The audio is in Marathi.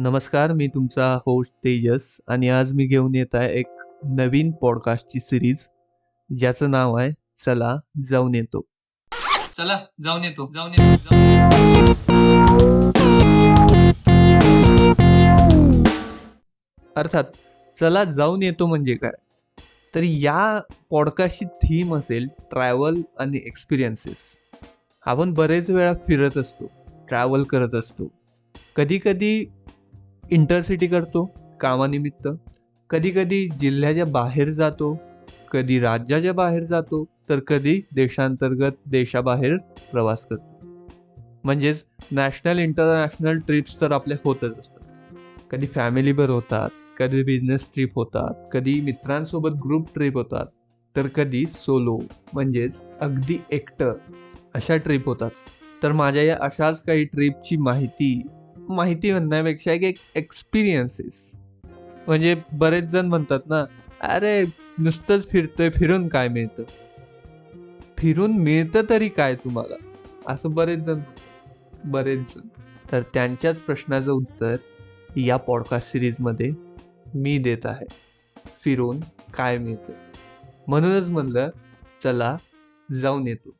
नमस्कार मी तुमचा होस्ट तेजस आणि आज मी घेऊन येत आहे एक नवीन पॉडकास्टची सिरीज ज्याचं नाव आहे चला जाऊन येतो. चला जाऊन येतो जाऊन येतो अर्थात चला जाऊन येतो म्हणजे काय? तर या पॉडकास्टची थीम असेल ट्रॅव्हल आणि एक्सपिरियन्सेस आपण बरेच वेळा फिरत असतो ट्रॅव्हल करत असतो. कधी कधी इंटरसिटी करतो कामानिमित्त. कधी कधी जिल्ह्याच्या बाहेर जातो कधी राज्याच्या बाहेर जातो तर कधी देशांतर्गत देशाबाहेर प्रवास करतो. म्हणजेच नॅशनल इंटरनॅशनल ट्रिप्स तर आपल्या होतच असतात. कधी फॅमिलीभर होतात कधी बिझनेस ट्रिप होतात कधी मित्रांसोबत ग्रुप ट्रिप होतात तर कधी सोलो म्हणजेच अगदी एकटं अशा ट्रिप होतात. तर माझ्या या अशाच काही ट्रिपची माहिती माहिती म्हणण्यापेक्षा एक एक्सपिरियन्सेस म्हणजे बरेच जण म्हणतात ना अरे नुसतंच फिरतोय फिरून काय मिळतं? फिरून मिळतं तरी काय तुम्हाला? असं बरेच जण बरेच जण. तर त्यांच्याच प्रश्नाचं उत्तर या पॉडकास्ट सिरीजमध्ये मी देत आहे. फिरून काय मिळतं? म्हणूनच म्हणलं चला जाऊन येतो.